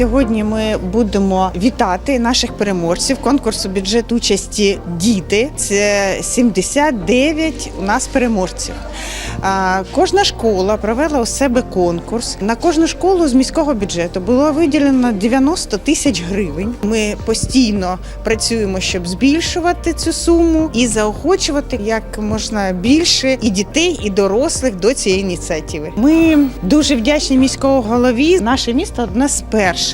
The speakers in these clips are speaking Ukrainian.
Сьогодні ми будемо вітати наших переможців конкурсу бюджет участі діти. Це 79 у нас переможців. Кожна школа провела у себе конкурс. На кожну школу з міського бюджету було виділено 90 тисяч гривень. Ми постійно працюємо, щоб збільшувати цю суму і заохочувати як можна більше і дітей, і дорослих до цієї ініціативи. Ми дуже вдячні міського голові. Наше місто одне з перших,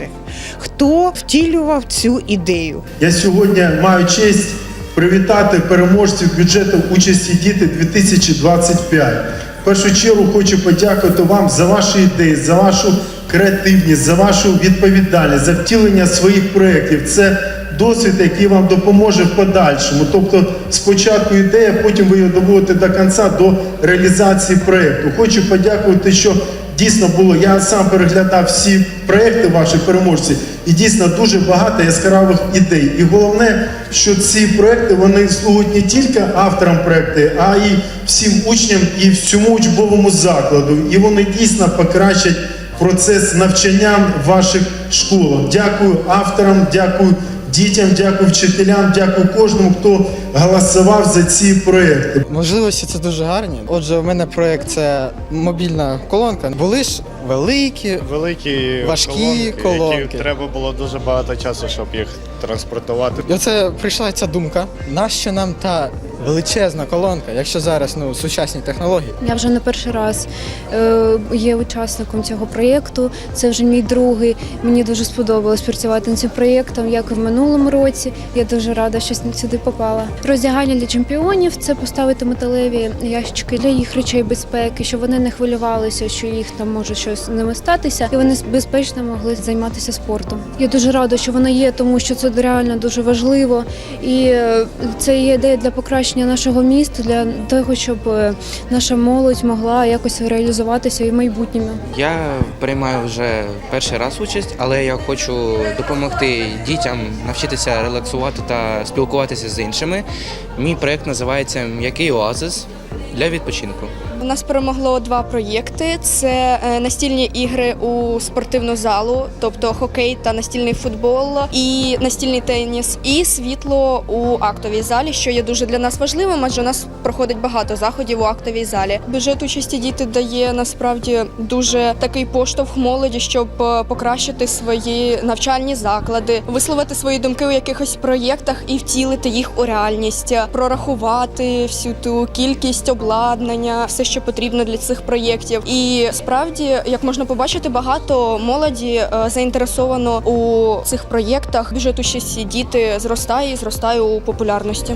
хто втілював цю ідею. Я сьогодні маю честь привітати переможців бюджету участі діти 2025. В першу чергу хочу подякувати вам за ваші ідеї, за вашу креативність, за вашу відповідальність, за втілення своїх проєктів. Це досвід, який вам допоможе в подальшому. Тобто, спочатку ідея, потім ви її доводите до кінця до реалізації проєкту. Хочу подякувати, що дійсно було. Я сам переглядав всі проекти ваших переможців, і дійсно дуже багато яскравих ідей. І головне, що ці проекти вони слугують не тільки авторам проекту, а й всім учням і всьому учбовому закладу. І вони дійсно покращать процес навчання в ваших школах. Дякую авторам, дякую. Дітям, дякую вчителям, дякую кожному, хто голосував за ці проекти. Можливості це дуже гарні. Отже, у мене проект це мобільна колонка. Були ж великі. великі Важкі колонки. які треба було дуже багато часу, щоб їх транспортувати. І оце прийшла ця думка. Нащо нам та величезна колонка, якщо зараз ну сучасні технології? Я вже не перший раз е, є учасником цього проєкту. Це вже мій другий. Мені дуже сподобалось працювати над цим проєктом, як і в минулому році. Я дуже рада, що сюди попала. Роздягання для чемпіонів це поставити металеві ящички для їх речей безпеки, щоб вони не хвилювалися, що їх там може щось ними статися, і вони безпечно могли займатися спортом. Я дуже рада, що вона є, тому що це реально дуже важливо. І е, це є ідея для покращення нашого міста, для того, щоб е, наша молодь могла якось реалізуватися і в майбутньому. Я приймаю вже перший раз участь, але я хочу допомогти дітям навчитися релаксувати та спілкуватися з іншими. Мій проект називається М'який оазис для відпочинку. У нас перемогло два проєкти: це е, настільні ігри у спортивну залу, тобто хокей та настільний футбол, і настільний теніс, і світло у актовій залі, що є дуже для нас важливим, адже у нас проходить багато заходів у актовій залі. Бюджет участі діти дає насправді дуже такий поштовх молоді, щоб е, покращити свої навчальні заклади, висловити свої думки у якихось проєктах і втілити їх у реальність, прорахувати всю ту кількість обладнання, все, що потрібно для цих проєктів. І справді, як можна побачити, багато молоді е, заінтересовано у цих проєктах. Бюджет участі діти зростає і зростає у популярності.